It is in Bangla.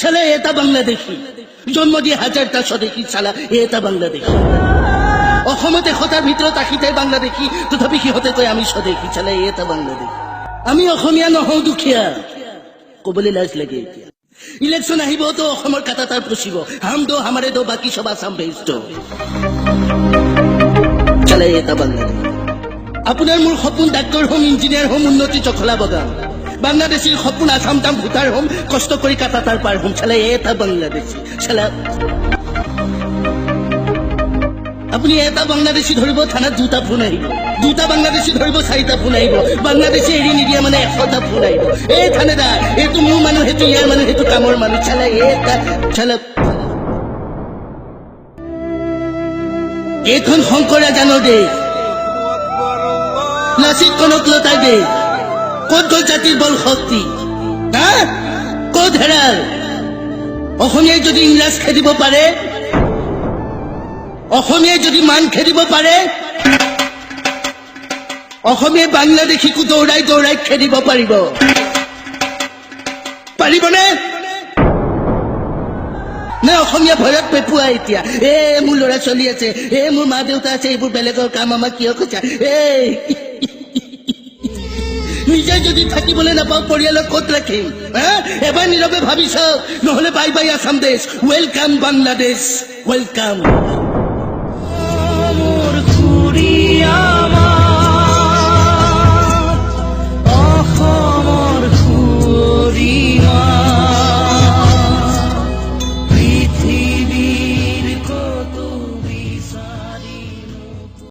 শালা এটা বাংলাদেশী। জন্ম দিয়ে হাজারটা স্বদেশী চালা এটা বাংলাদেশী। অসমত এশটাৰ ভিতৰত আশীটাই বাংলাদেশী, তথাপি সিহঁতে কয় আমি স্বদেশী চালে এটা বাংলাদেশ। আমি অসমীয়া নহওঁ দুখীয়া। কবলৈ লাজ লাগে এতিয়া। ইলেকশ্যন আহিবতো অসমৰ কাটা তাৰ পচিব। হাম দো, হামাৰে দো, বাকী সব আসাম বেষ্ট চালে এটা বাংলাদেশ। আপোনাৰ মোৰ সপোন ডাক্তৰ হ'ম, ইঞ্জিনিয়াৰ হ'ম, উন্নতি চখলা বগাম বাংলাদেশীৰ সপোন আসাম তাম ভূটাৰ হ'ম, কষ্ট কৰি কাটা তাৰ পাৰ হ'ম চালে এটা বাংলাদেশী আপুনি এটা বাংলাদেশী ধৰিব থানাত দুটা ফোন আহিব দুটা বাংলাদেশী ধৰিব চাৰিটা ফোন আহিব বাংলাদেশী এৰি নিদিয়া মানে এশটা ফোন আহিব এই থানেদাৰ এইটো মোৰ মানুহ সেইটো ইয়াৰ মানুহ সেইটো কামৰ মানুহ চালা এটা চালা এইখন শংকৰ ৰাজানৰ দেশ লাচিত কনকলতাৰ দেশ গ'ল জাতিৰ বল শক্তি? হা? ক'ত হেৰাল? অসমীয়াই যদি ইংৰাজ খেদিব পাৰে অসমীয়াই যদি মান খেদিব পাৰে অসমীয়াই বাংলাদেশীকো দৌৰাই দৌৰাই খেদিব পাৰিব। পাৰিবনে? নে অসমীয়া ভয়ত পেপুৱা এতিয়া? এ মোৰ ল'ৰা ছোৱালী আছে এ মোৰ মা দেউতা আছে এইবোৰ বেলেগৰ কাম আমাক কিয় কৈছা এই নিজে যদি থাকিবলৈ নাপাওঁ পৰিয়ালক ক'ত ৰাখিম? এবাৰ নীৰৱে ভাবি চাওক নহ'লে বাই বাই আছাম দেশ। Welcome Bangladesh welcome